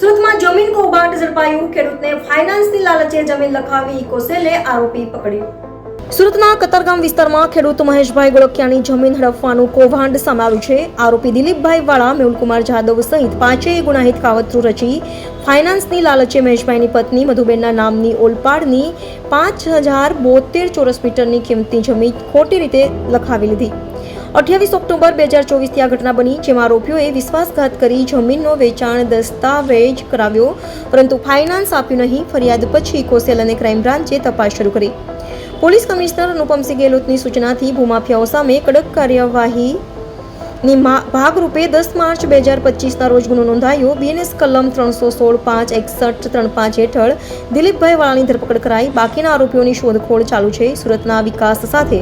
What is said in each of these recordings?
સુરતમાં જમીન કૌભાંડ ઝડપાયું. ખેડૂતને ફાઇનાન્સની લાલચે જમીન લખાવી ઇકોસેલે આરોપી પકડ્યો. સુરતના કતારગામ વિસ્તારમાં ખેડૂત મહેશભાઈ ગોળકિયાની જમીન હડપવાનું કૌભાંડ સામે છે. આરોપી દિલીપભાઈ વાળા, મેહુલકુમાર જાદવ સહિત પાંચેય ગુનાહિત કાવતરું રચી ફાઇનાન્સની લાલચે મહેશભાઈની પત્ની મધુબેનના નામની ઓલપાડની પાંચ હજાર બોતેર ચોરસ મીટરની કિંમતી જમીન ખોટી રીતે લખાવી લીધી. અઠ્યાવીસ ઓક્ટોબર બે હજાર ચોવીસથી આ ઘટના બની, જેમાં આરોપીઓએ વિશ્વાસઘાત કરી જમીનનો વેચાણ દસ્તાવેજ કરાવ્યો, પરંતુ ફાઇનાન્સ આપ્યું નહીં, ફરિયાદ પછી કોસેલ અને ક્રાઇમ બ્રાન્ચે તપાસ શરૂ કરી. પોલીસ કમિશનર અનુપમસિંહ ગેહલોતની સૂચનાથી ભૂમાફિયાઓ સામે કડક કાર્યવાહી ની ભાગરૂપે દસ માર્ચ બે હજાર પચીસના રોજ ગુનો નોંધાયો. બીએનએસ કલમ ત્રણસો સોળ પાંચ એકસઠ ત્રણ પાંચ હેઠળ દિલીપભાઈ વાળાની ધરપકડ કરાઈ. બાકીના આરોપીઓની શોધખોળ ચાલુ છે. સુરતના વિકાસ સાથે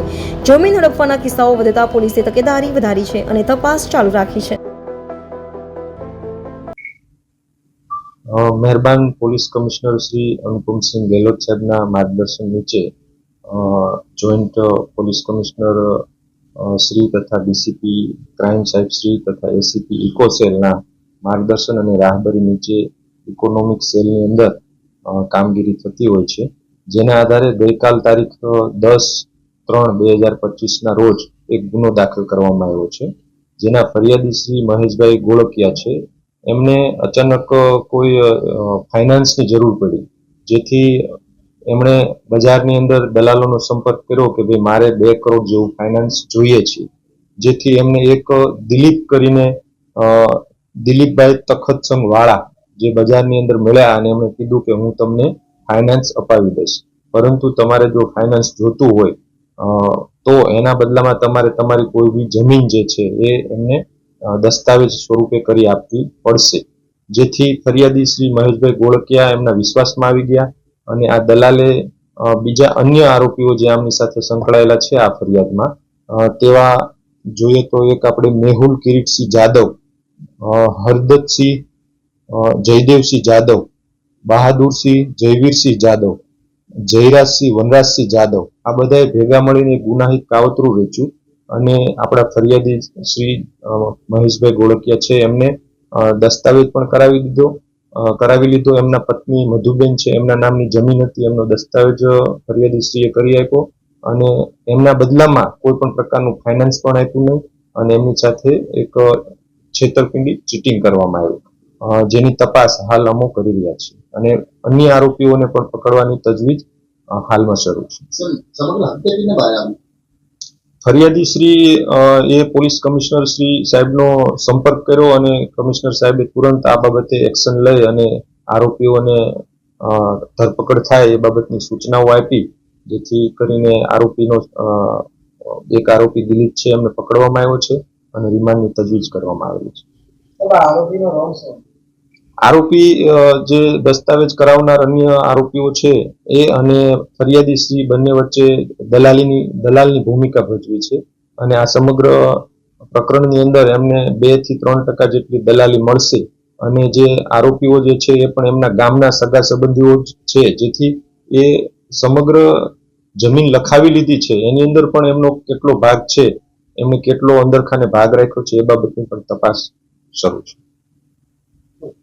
જમીન હડપવાના કિસ્સાઓ વધતા પોલીસે તકેદારી વધારી છે અને તપાસ ચાલુ રાખી છે. મહેરબાન પોલીસ કમિશનર શ્રી અનુપમસિંહ ગેહલોત સાહેબના માર્ગદર્શન નીચે જોઈન્ટ પોલીસ કમિશનર શ્રી તથા ડીસીપી ક્રાઇમ સાહેબ શ્રી તથા એસીપી ઇકો સેલના માર્ગદર્શન અને રાહબરી નીચે ઇકોનોમિક સેલની અંદર કામગીરી થતી હોય છે. જેના આધારે ગઈકાલ તારીખ દસ ત્રણ બે હજાર પચીસના રોજ એક ગુનો દાખલ કરવામાં આવ્યો છે. જેના ફરિયાદી શ્રી મહેશભાઈ ગોળકિયા છે. એમને અચાનક કોઈ ફાઇનાન્સની જરૂર પડી. જેથી એમણે બજારની અંદર દલાલોનો સંપર્ક કર્યો કે ભાઈ, મારે બે કરોડ જેવું ફાઇનાન્સ જોઈએ છે. જેથી એમને એક દિલીપ કરીને દિલીપભાઈ દિલીપભાઈ તખતસંગ વાળા જે બજારની અંદર મળ્યા અને એમણે કીધું કે હું તમને ફાઇનાન્સ અપાવી દઈશ. પરંતુ તમારે જો ફાઇનાન્સ જોતું હોય તો એના બદલામાં તમારે તમારી કોઈ બી જમીન જે છે એ એમને દસ્તાવેજ સ્વરૂપે કરી આપવી પડશે. જેથી ફરિયાદી શ્રી મહેશભાઈ ગોળકિયા એમના વિશ્વાસમાં આવી ગયા. અને આ દલાલે બીજા અન્ય આરોપીઓ જે આમની સાથે સંકળાયેલા છે આ ફરિયાદમાં તેવા જોઈએ તો એક આપણે મેહુલ કિરીટસિંહ જાદવ હરદતસિંહ જયદેવસિંહ જાદવ, બહાદુરસિંહ જયવીરસિંહ જાદવ, જયરાજસિંહ વનરાજસિંહ જાદવ, આ બધાએ ભેગા મળીને ગુનાહિત કાવતરું રચ્યું અને આપણા ફરિયાદી શ્રી મહેશભાઈ ગોળકિયા છે એમને દસ્તાવેજ પણ કરાવી દીધો કરાવી લીધો. એમના પત્ની મધુબેન છે. એમના નામની જમીન હતી. એમનો દસ્તાવેજ ફરિયાદીશ્રીએ ફરિયાદી શ્રીએ કરી આપ્યો અને એમના બદલામાં કોઈ પણ પ્રકારનું ફાઇનાન્સ પણ આપ્યું નહીં અને એમની સાથે એક છેતરપિંડી ચીટિંગ કરવામાં આવ્યું જેની તપાસ હાલ અમો કરી રહ્યા છે. અને અન્ય આરોપીઓને પણ પકડવાની તજવીજ હાલમાં શરૂ છે. ફરિયાદી શ્રી એ પોલીસ કમિશનર શ્રી સાહેબનો સંપર્ક કર્યો અને કમિશનર સાહેબે તુરંત આ બાબતે એક્શન લઈ અને આરોપીઓને ધરપકડ થાય એ બાબતની સૂચનાઓ આપી, જેથી કરીને આરોપીનો એક આરોપી દિલીપ છે, એમને પકડવામાં આવ્યો છે અને રિમાન્ડની તજવીજ કરવામાં આવેલી છે. આરોપીનો આરોપી જે દસ્તાવેજ કરાવનાર અન્ય આરોપીઓ છે એ અને ફરિયાદી શ્રી બંને વચ્ચે દલાલીની, દલાલની ભૂમિકા ભજવી છે અને આ સમગ્ર પ્રકરણની અંદર એમને બેથી ત્રણ ટકા જેટલી દલાલી મળશે અને જે આરોપીઓ જે છે એ પણ એમના ગામના સગા સંબંધીઓ છે, જેથી એ સમગ્ર જમીન લખાવી લીધી છે. એની અંદર પણ એમનો કેટલો ભાગ છે, એમને કેટલો અંદરખાને ભાગ રાખ્યો છે એ બાબતની પણ તપાસ શરૂ છે.